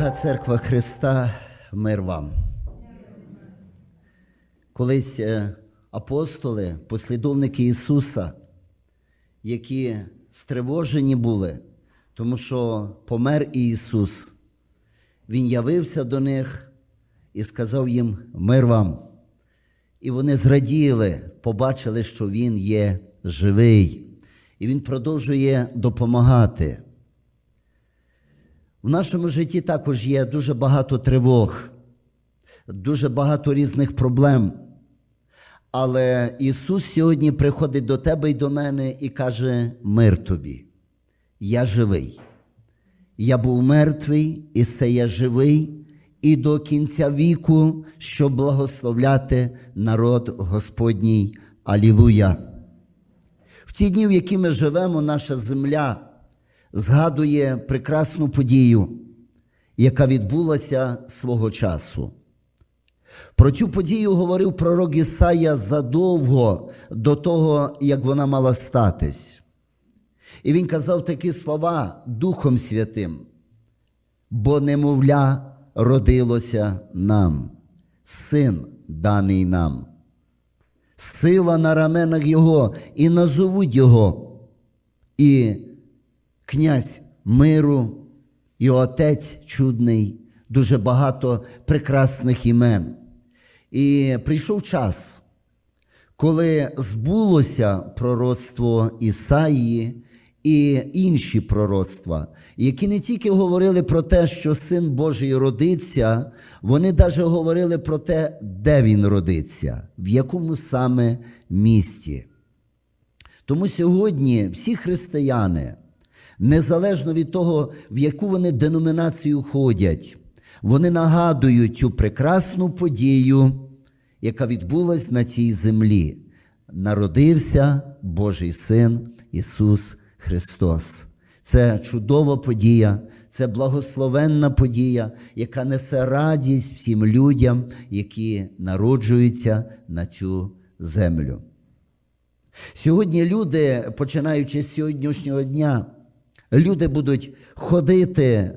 Дорога церква Христа, мир вам. Колись е, апостоли, послідовники Ісуса, які стривожені були, тому що помер Ісус, Він явився до них і сказав їм мир вам. І вони зраділи, побачили, що Він є живий, і Він продовжує допомагати. В нашому житті також є дуже багато тривог, дуже багато різних проблем. Але Ісус сьогодні приходить до тебе і до мене і каже: Мир тобі, я живий. Я був мертвий, і це я живий, і до кінця віку, щоб благословляти народ Господній. Алілуя! В ці дні, в які ми живемо, наша земля згадує прекрасну подію, яка відбулася свого часу. Про цю подію говорив пророк Ісая задовго до того, як вона мала статись. І він казав такі слова Духом Святим, бо немовля родилося нам, син даний нам, сила на раменах Його, і назовуть Його, і князь миру, і отець чудний, дуже багато прекрасних імен. І прийшов час, коли збулося пророцтво Ісаїї і інші пророцтва, які не тільки говорили про те, що Син Божий родиться, вони навіть говорили про те, де він родиться, в якому саме місті. Тому сьогодні всі християни, незалежно від того, в яку вони деномінацію ходять, вони нагадують цю прекрасну подію, яка відбулась на цій землі. Народився Божий Син Ісус Христос. Це чудова подія, це благословенна подія, яка несе радість всім людям, які народжуються на цю землю. Сьогодні люди, починаючи з сьогоднішнього дня, люди будуть ходити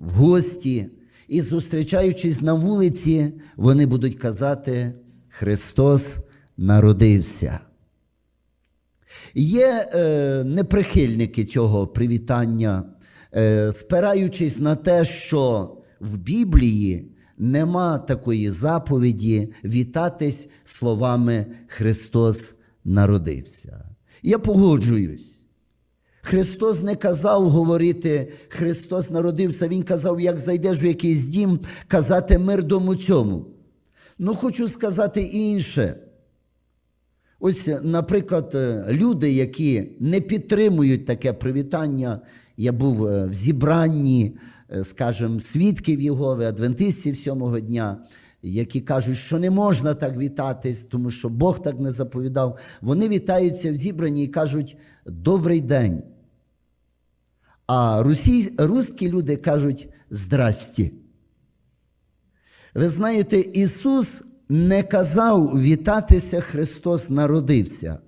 в гості і, зустрічаючись на вулиці, вони будуть казати: Христос народився. Є е, неприхильники цього привітання, е, спираючись на те, що в Біблії нема такої заповіді вітатись словами Христос народився. Я погоджуюсь. Христос не казав говорити, Христос народився, Він казав, як зайдеш в якийсь дім, казати мир дому цьому. Ну, хочу сказати інше. Ось, наприклад, люди, які не підтримують таке привітання, я був е, в зібранні, е, скажімо, свідків Єгови, адвентистів сьомого дня, які кажуть, що не можна так вітатись, тому що Бог так не заповідав. Вони вітаються в зібранні і кажуть Добрий день. А русі, русські люди кажуть здрасті. Ви знаєте, Ісус не казав вітатися Христос народився.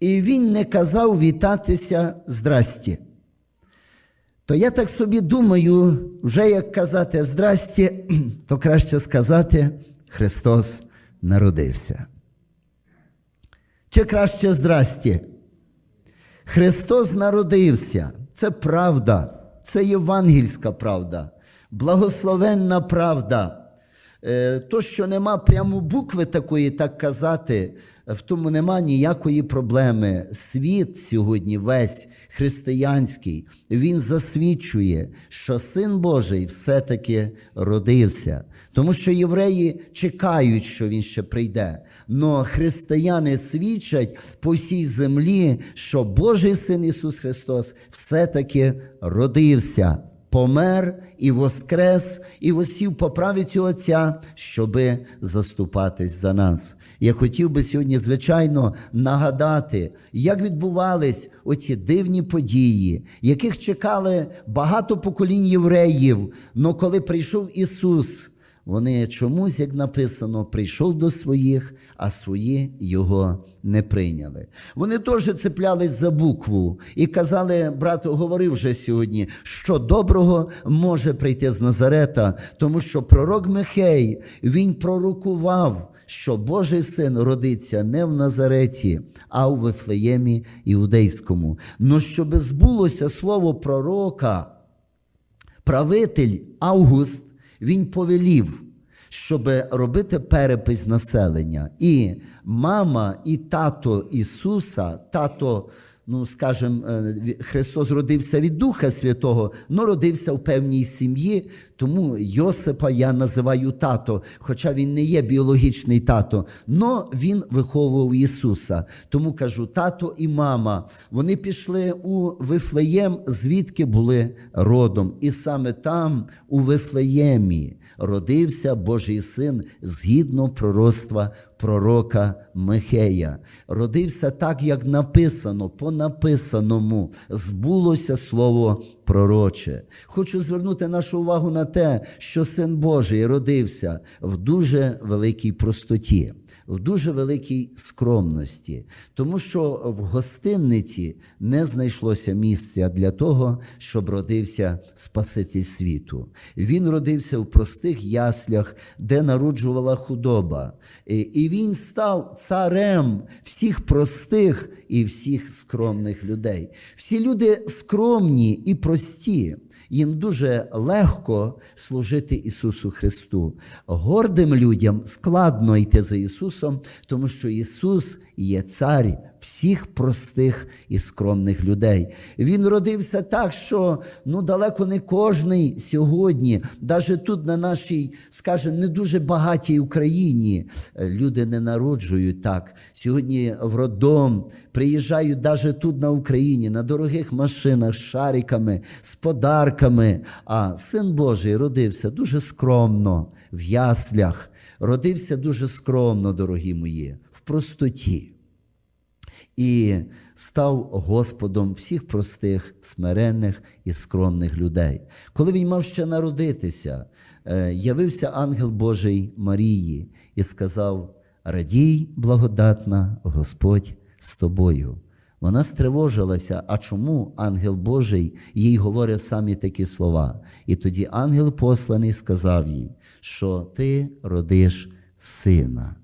І Він не казав вітатися здрасті. То я так собі думаю, вже як казати здрасті, то краще сказати Христос народився. Чи краще здрасті? Христос народився. Це правда, це євангельська правда, благословенна правда. Е, То, що нема прямо букви такої, так казати, в тому нема ніякої проблеми. Світ сьогодні, весь християнський, він засвідчує, що Син Божий все-таки родився. Тому що євреї чекають, що він ще прийде. Но християни свідчать по всій землі, що Божий Син Ісус Христос все-таки родився помер і воскрес, і восів по правиці Отця, щоби заступатись за нас. Я хотів би сьогодні, звичайно, нагадати, як відбувались оці дивні події, яких чекали багато поколінь євреїв. Но коли прийшов Ісус, Вони чомусь, як написано, прийшов до своїх, а свої його не прийняли. Вони теж цеплялись за букву і казали, брат говорив вже сьогодні, що доброго може прийти з Назарета, тому що пророк Михей він пророкував, що Божий син родиться не в Назареті, а у Вифлеємі Іудейському. Ну щоб збулося слово пророка правитель Август він повелів, щоб робити перепис населення. І мама, і тато Ісуса, тато, ну скажем, е, Христос родився від Духа Святого, але родився в певній сім'ї, тому Йосипа я називаю тато, хоча він не є біологічний тато, але він виховував Ісуса. Тому кажу, тато і мама, вони пішли у Вифлеєм, звідки були родом. І саме там, у Вифлеємі, родився Божий син згідно пророцтва пророка Михея. Родився так, як написано, по написаному збулося слово пророче. Хочу звернути нашу увагу на те, що син Божий родився в дуже великій простоті. В дуже великій скромності, тому що в гостинниці не знайшлося місця для того, щоб родився Спаситель світу. Він родився в простих яслях, де народжувала худоба. І- він став царем всіх простих і всіх скромних людей. Всі люди скромні і прості. Їм дуже легко служити Ісусу Христу. Гордим людям складно йти за Ісусом, тому що Ісус є цар всіх простих і скромних людей. Він родився так, що ну далеко не кожний сьогодні, навіть тут, на нашій, скажімо, не дуже багатій Україні, люди не народжують так. Сьогодні в роддом приїжджають навіть тут на Україні на дорогих машинах з шариками, з подарками. А син Божий родився дуже скромно в яслях. Родився дуже скромно, дорогі мої, простоті і став Господом всіх простих, смиренних і скромних людей. Коли він мав ще народитися, е, явився ангел Божий Марії і сказав: Радій, благодатна, Господь з тобою. Вона стривожилася, а чому ангел Божий їй говорить самі такі слова? І тоді ангел посланий сказав їй, що ти родиш сина.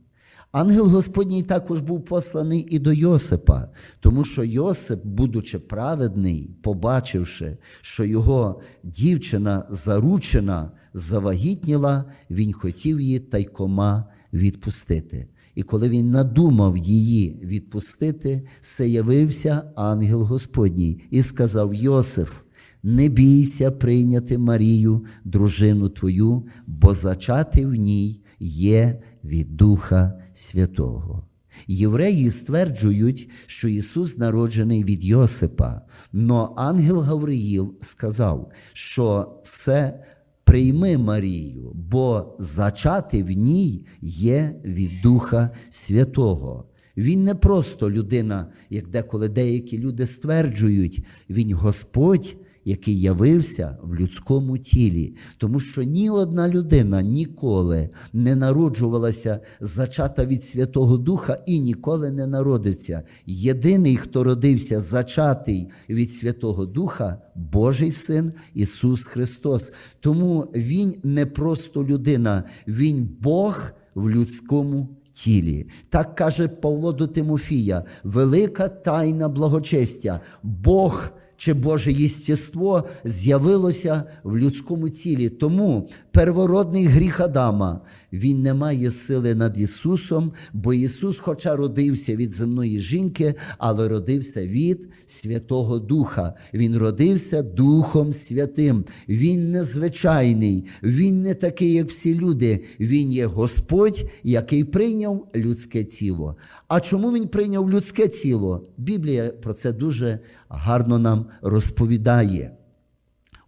Ангел Господній також був посланий і до Йосипа, тому що Йосип, будучи праведний, побачивши, що його дівчина заручена, завагітніла, він хотів її тайкома відпустити. І коли він надумав її відпустити, се явився ангел Господній і сказав: Йосиф, не бійся прийняти Марію, дружину твою, бо зачати в ній є від Духа Святого. Євреї стверджують, що Ісус народжений від Йосипа, но ангел Гавриїл сказав, що це прийми Марію, бо зачати в ній є від Духа Святого. Він не просто людина, як деколи деякі люди стверджують, він Господь, який явився в людському тілі, тому що ні одна людина ніколи не народжувалася зачата від Святого Духа і ніколи не народиться. Єдиний, хто родився зачатий від Святого Духа, Божий Син Ісус Христос. Тому Він не просто людина, Він Бог в людському тілі. Так каже Павло до Тимофія: велика тайна благочестя. Бог чи Боже єстєство з'явилося в людському тілі. Тому первородний гріх Адама він не має сили над Ісусом, бо Ісус, хоча родився від земної жінки, але родився від Святого Духа. Він родився Духом Святим. Він незвичайний, він не такий, як всі люди. Він є Господь, який прийняв людське тіло. А чому він прийняв людське тіло? Біблія про це дуже гарно нам розповідає.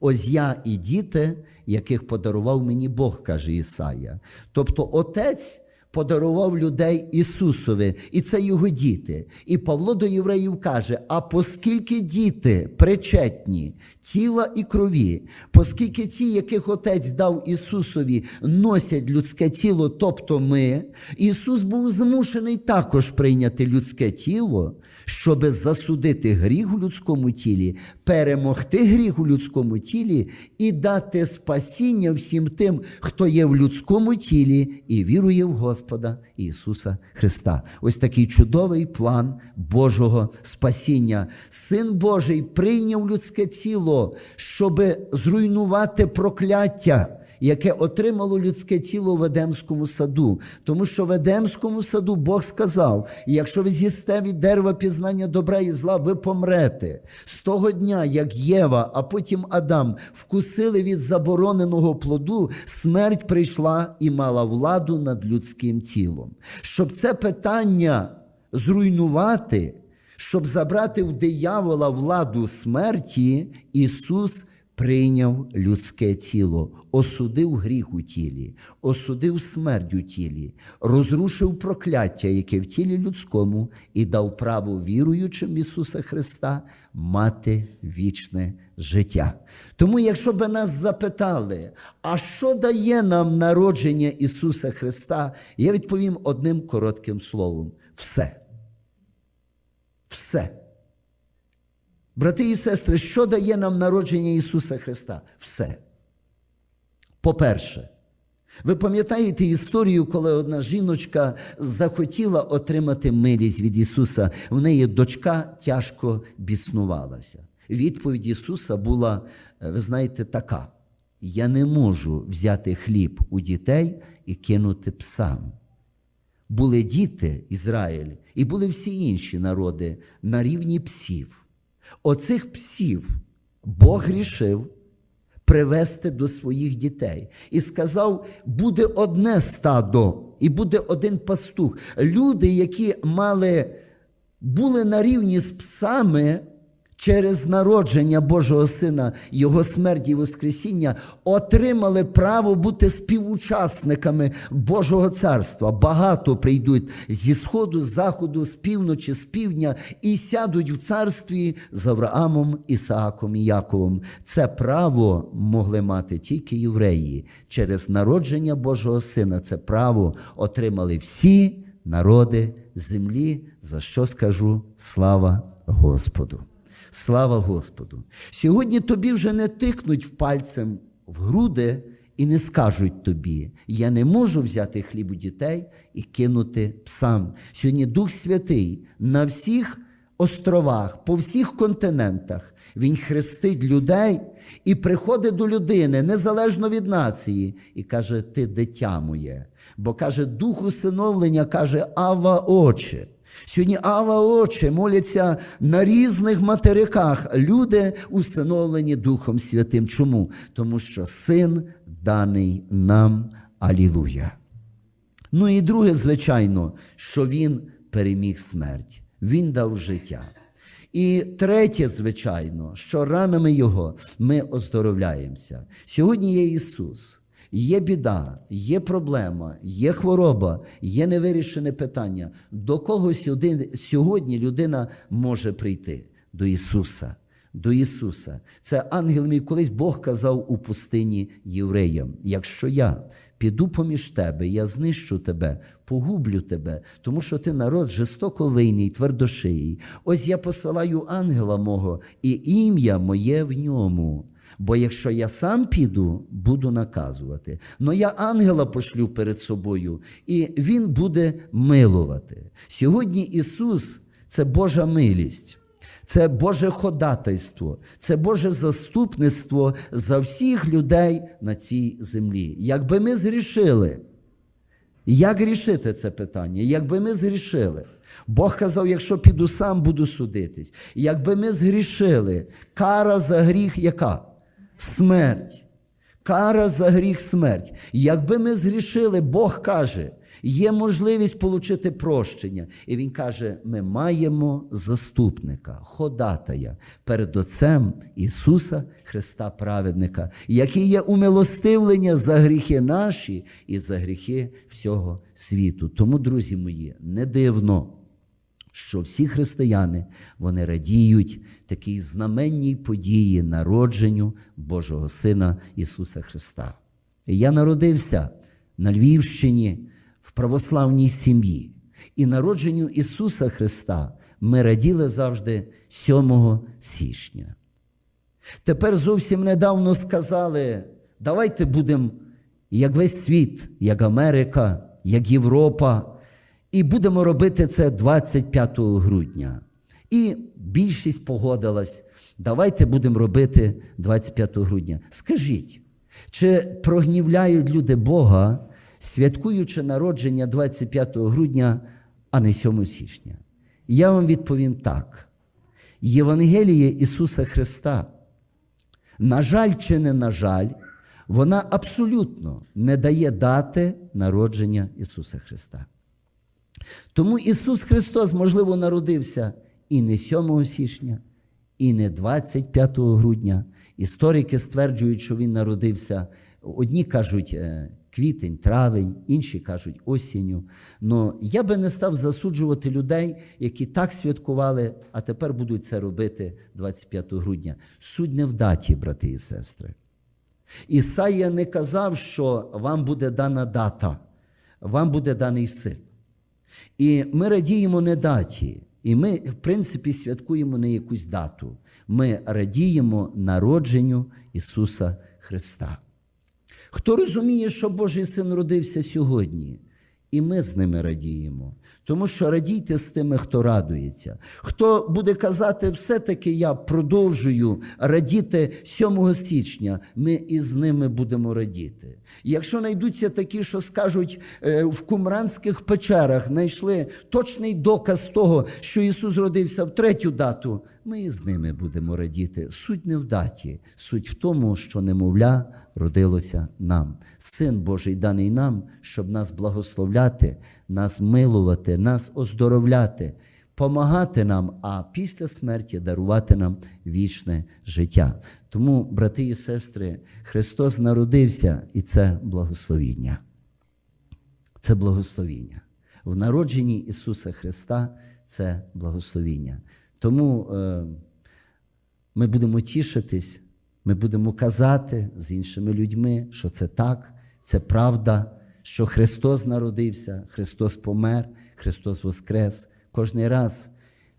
Ось я і діти, яких подарував мені Бог, каже Ісая. Тобто Отець подарував людей Ісусові, і це його діти. І Павло до євреїв каже: а оскільки діти причетні тіла і крові, оскільки ті, яких Отець дав Ісусові, носять людське тіло, тобто ми, Ісус був змушений також прийняти людське тіло, щоб засудити гріх у людському тілі, перемогти гріх у людському тілі і дати спасіння всім тим, хто є в людському тілі і вірує в Господа Ісуса Христа. Ось такий чудовий план Божого спасіння. Син Божий прийняв людське тіло, щоб зруйнувати прокляття яке отримало людське тіло в Едемському саду. Тому що в Едемському саду Бог сказав: якщо ви з'їсте від дерева пізнання добра і зла, ви помрете. З того дня, як Єва, а потім Адам вкусили від забороненого плоду, смерть прийшла і мала владу над людським тілом. Щоб це питання зруйнувати, щоб забрати в диявола владу смерті, Ісус прийняв людське тіло, осудив гріх у тілі, осудив смерть у тілі, розрушив прокляття, яке в тілі людському, і дав право віруючим Ісуса Христа мати вічне життя. Тому, якщо би нас запитали, а що дає нам народження Ісуса Христа, я відповім одним коротким словом: все. Все. Брати і сестри, що дає нам народження Ісуса Христа? Все. По-перше, ви пам'ятаєте історію, коли одна жіночка захотіла отримати милість від Ісуса, в неї дочка тяжко біснувалася. Відповідь Ісуса була, ви знаєте, така: Я не можу взяти хліб у дітей і кинути псам. Були діти Ізраїль, і були всі інші народи на рівні псів. Оцих псів Бог рішив привести до своїх дітей і сказав: буде одне стадо, і буде один пастух. Люди, які мали, були на рівні з псами. Через народження Божого Сина, Його смерті і Воскресіння отримали право бути співучасниками Божого царства. Багато прийдуть зі сходу, з заходу, з півночі, з півдня і сядуть в царстві з Авраамом, Ісааком і Яковом. Це право могли мати тільки євреї. Через народження Божого Сина це право отримали всі народи землі, за що скажу слава Господу. Слава Господу! Сьогодні тобі вже не тикнуть пальцем в груди і не скажуть тобі: я не можу взяти хліб у дітей і кинути псам. Сьогодні Дух Святий на всіх островах, по всіх континентах. Він хрестить людей і приходить до людини незалежно від нації, і каже: Ти дитя моє. Бо каже, дух усиновлення каже, Ава Отче. Сьогодні Ава Отче моляться на різних материках. Люди усиновлені Духом Святим. Чому? Тому що син даний нам. Алілуя. Ну і друге, звичайно, що він переміг смерть, він дав життя. І третє, звичайно, що ранами Його ми оздоровляємося. Сьогодні є Ісус. Є біда, є проблема, є хвороба, є невирішене питання. До кого сьогодні людина може прийти? До Ісуса. До Ісуса. Це ангел мій колись Бог казав у пустині євреям: якщо я піду поміж тебе, я знищу тебе, погублю тебе, тому що ти народ жорстоковийний, твердошиїй. Ось я посилаю ангела мого, і ім'я моє в ньому. Бо якщо я сам піду, буду наказувати. Но я ангела пошлю перед собою, і Він буде милувати. Сьогодні Ісус це Божа милість, це Боже ходатайство, це Боже заступництво за всіх людей на цій землі. Якби ми згрішили, як рішити це питання? Якби ми згрішили? Бог казав, якщо піду сам, буду судитись. Якби ми згрішили, кара за гріх яка? Смерть. Кара за гріх смерть. Якби ми згрішили, Бог каже, Є можливість отримати прощення. І він каже: ми маємо заступника, ходатая перед Отцем Ісуса Христа Праведника, який є умилостивлення за гріхи наші і за гріхи всього світу. Тому, друзі мої, не дивно що всі християни вони радіють такій знаменній події народженню Божого Сина Ісуса Христа. Я народився на Львівщині в православній сім'ї, і народженню Ісуса Христа ми раділи завжди 7 січня. Тепер зовсім недавно сказали: давайте будемо як весь світ, як Америка, як Європа, і будемо робити це 25 грудня. І більшість погодилась. Давайте будемо робити 25 грудня. Скажіть, чи прогнівляють люди Бога, святкуючи народження 25 грудня, а не 7 січня? Я вам відповім так: Євангеліє Ісуса Христа, на жаль чи не на жаль, вона абсолютно не дає дати народження Ісуса Христа. Тому Ісус Христос, можливо, народився і не 7 січня, і не 25 грудня. Історики стверджують, що Він народився. Одні кажуть е, квітень, травень, інші кажуть осінню. Но я би не став засуджувати людей, які так святкували, а тепер будуть це робити 25 грудня. Суть не в даті, брати і сестри. Ісая не казав, що вам буде дана дата, вам буде даний син. І ми радіємо не даті, і ми, в принципі, святкуємо не якусь дату. Ми радіємо народженню Ісуса Христа. Хто розуміє, що Божий син родився сьогодні? І ми з ними радіємо. Тому що радійте з тими, хто радується. Хто буде казати, все-таки я продовжую радіти 7 січня, ми із ними будемо радіти. Якщо знайдуться такі, що скажуть е, в кумранських печерах, знайшли точний доказ того, що Ісус родився в третю дату, ми із ними будемо радіти. Суть не в даті, суть в тому, що немовля родилося нам. Син Божий даний нам, щоб нас благословляти, нас милувати, нас оздоровляти, помагати нам, а після смерті дарувати нам вічне життя. Тому, брати і сестри, Христос народився, і це благословіння. Це благословіння. В народженні Ісуса Христа це благословіння. Тому е, ми будемо тішитись, ми будемо казати з іншими людьми, що це так, це правда, що Христос народився, Христос помер, Христос воскрес. Кожний раз,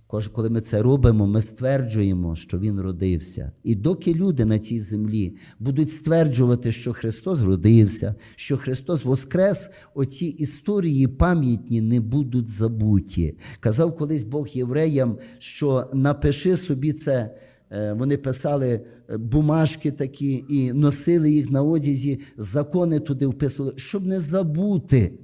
коли ми це робимо, ми стверджуємо, що Він родився. І доки люди на цій землі будуть стверджувати, що Христос родився, що Христос воскрес, оці історії пам'ятні не будуть забуті. Казав колись Бог євреям, що напиши собі це. Е, Вони писали е, бумажки такі і носили їх на одязі, закони туди вписували, щоб не забути.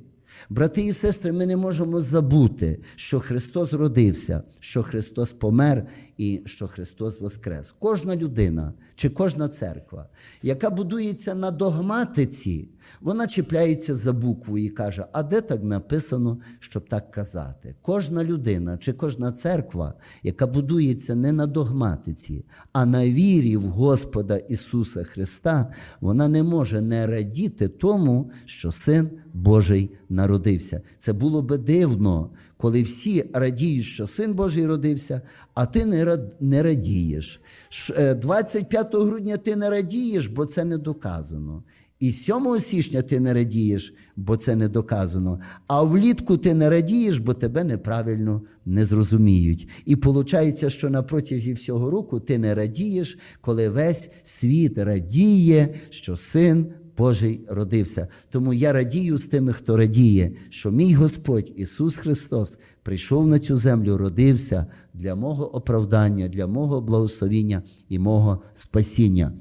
Брати і сестри, ми не можемо забути, що Христос родився, що Христос помер і що Христос воскрес. Кожна людина чи кожна церква, яка будується на догматиці, вона чіпляється за букву і каже: а де так написано, щоб так казати? Кожна людина чи кожна церква, яка будується не на догматиці, а на вірі в Господа Ісуса Христа, вона не може не радіти тому, що Син Божий народився. Це було би дивно, коли всі радіють, що Син Божий родився, а ти не радієш. Ш- е, 25 грудня ти не радієш, бо це не доказано. І 7 січня ти не радієш, бо це не доказано. А влітку ти не радієш, бо тебе неправильно не зрозуміють. І виходить, що на протязі всього року ти не радієш, коли весь світ радіє, що син Божий родився. Тому я радію з тими, хто радіє, що мій Господь Ісус Христос прийшов на цю землю, родився для мого оправдання, для мого благословіння і мого спасіння.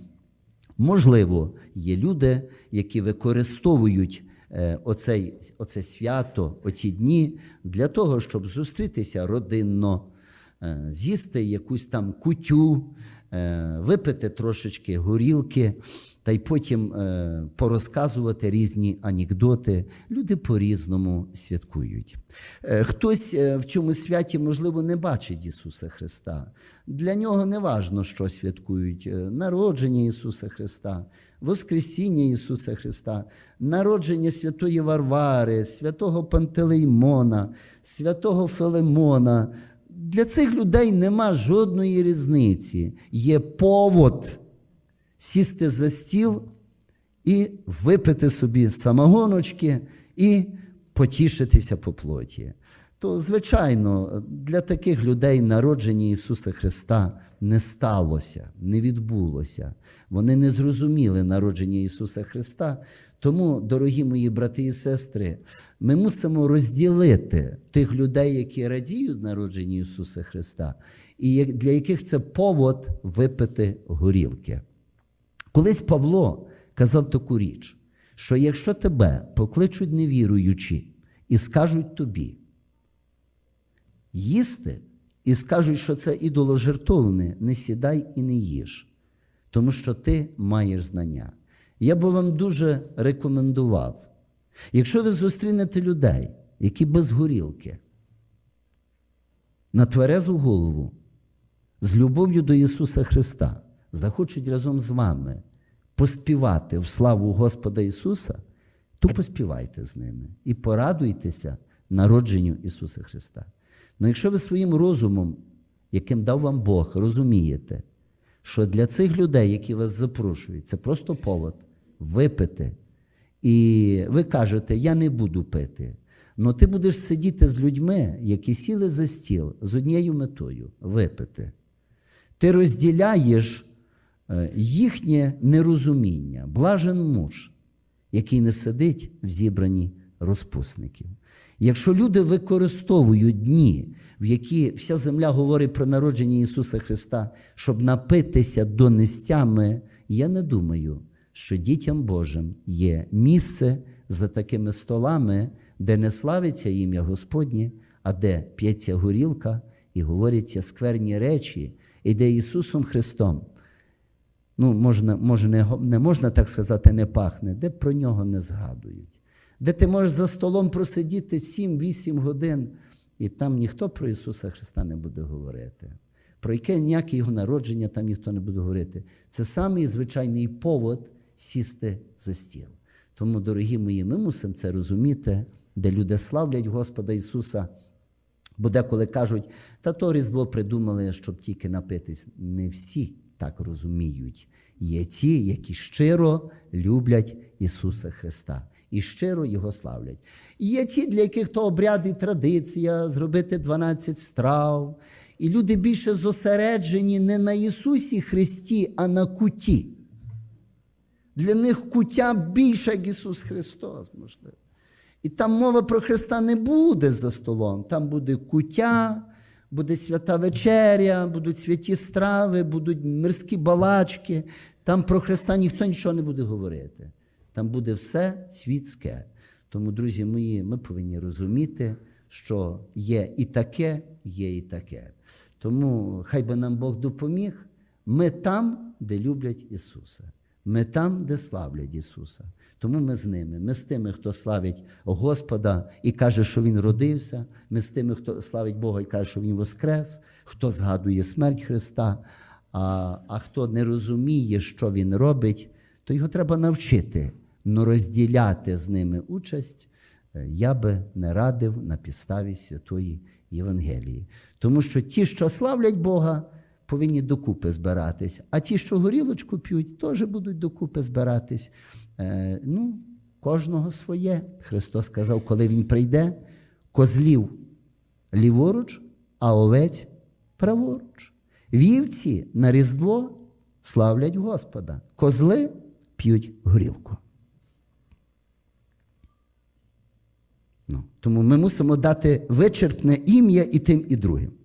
Можливо, є люди, які використовують е, оцей, оце свято, оці дні для того, щоб зустрітися родинно, е, з'їсти якусь там кутю, випити трошечки горілки, та й потім е, порозказувати різні анекдоти. Люди по-різному святкують. Е, Хтось е, в цьому святі, можливо, не бачить Ісуса Христа. Для нього не важно, що святкують: Е, народження Ісуса Христа, Воскресіння Ісуса Христа, народження святої Варвари, святого Пантелеймона, святого Филимона. Для цих людей нема жодної різниці. Є повод сісти за стіл і випити собі самогоночки і потішитися по плоті. То, звичайно, для таких людей народження Ісуса Христа не сталося, не відбулося. Вони не зрозуміли народження Ісуса Христа. Тому, дорогі мої брати і сестри, ми мусимо розділити тих людей, які радіють народженню Ісуса Христа, і для яких це повод випити горілки. Колись Павло казав таку річ, що якщо тебе покличуть невіруючі і скажуть тобі їсти, і скажуть, що це ідоложертовне, не сідай і не їж, тому що ти маєш знання. Я би вам дуже рекомендував, якщо ви зустрінете людей, які без горілки, на тверезу голову, з любов'ю до Ісуса Христа захочуть разом з вами поспівати в славу Господа Ісуса, то поспівайте з ними і порадуйтеся народженню Ісуса Христа. Ну якщо ви своїм розумом, яким дав вам Бог, розумієте, що для цих людей, які вас запрошують, це просто повод випити. І ви кажете, я не буду пити. Ну ти будеш сидіти з людьми, які сіли за стіл з однією метою випити. Ти розділяєш е, їхнє нерозуміння, блажен муж, який не сидить в зібранні розпусників. Якщо люди використовують дні, в які вся земля говорить про народження Ісуса Христа, щоб напитися донестями, я не думаю, що дітям Божим є місце за такими столами, де не славиться ім'я Господнє, а де п'ється горілка і говоряться скверні речі, і де Ісусом Христом ну, можна, може, не, не можна так сказати, не пахне, де про нього не згадують. Де ти можеш за столом просидіти 7-8 годин, і там ніхто про Ісуса Христа не буде говорити. Про яке ніяке його народження там ніхто не буде говорити. Це самий звичайний повод сісти за стіл. Тому, дорогі мої, ми мусимо це розуміти, де люди славлять Господа Ісуса. Бо деколи кажуть, та то Різдво придумали, щоб тільки напитись. Не всі так розуміють. Є ті, які щиро люблять Ісуса Христа і щиро Його славлять. І є ті, для яких то обряд і традиція зробити 12 страв. І люди більше зосереджені не на Ісусі Христі, а на куті. Для них куття більше, як Ісус Христос, можливо. І там мова про Христа не буде за столом. Там буде куття, буде свята вечеря, будуть святі страви, будуть мирські балачки. Там про Христа ніхто нічого не буде говорити. Там буде все світське. Тому, друзі мої, ми повинні розуміти, що є і таке, є і таке. Тому хай би нам Бог допоміг. Ми там, де люблять Ісуса. Ми там, де славлять Ісуса. Тому ми з ними. Ми з тими, хто славить Господа і каже, що Він родився. Ми з тими, хто славить Бога і каже, що Він воскрес, хто згадує смерть Христа. А, а хто не розуміє, що Він робить, то його треба навчити, но розділяти з ними участь. е, Я би не радив на підставі святої Євангелії. Тому що ті, що славлять Бога, повинні докупи збиратись. А ті, що горілочку п'ють, теж будуть докупи збиратись. Е, ну, кожного своє. Христос сказав, коли Він прийде, козлів ліворуч, а овець праворуч. Вівці на Різдво славлять Господа, козли п'ють горілку. Ну, тому ми мусимо дати вичерпне ім'я і тим, і другим.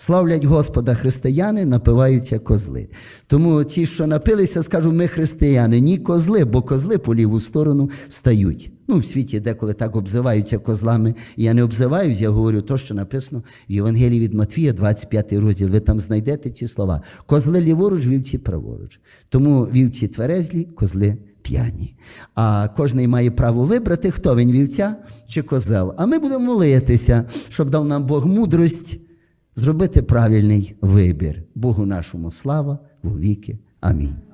Славлять Господа християни, напиваються козли. Тому ті, що напилися, скажуть, ми християни, ні козли, бо козли по ліву сторону стають. Ну, в світі деколи так обзиваються козлами. Я не обзиваюсь, я говорю то, що написано в Євангелії від Матвія, 25 розділ. Ви там знайдете ці слова. Козли ліворуч, вівці праворуч. Тому вівці тверезлі, козли п'яні. А кожний має право вибрати, хто він вівця чи козел. А ми будемо молитися, щоб дав нам Бог мудрость зробити правильний вибір. Богу нашому слава, вовіки. Амінь.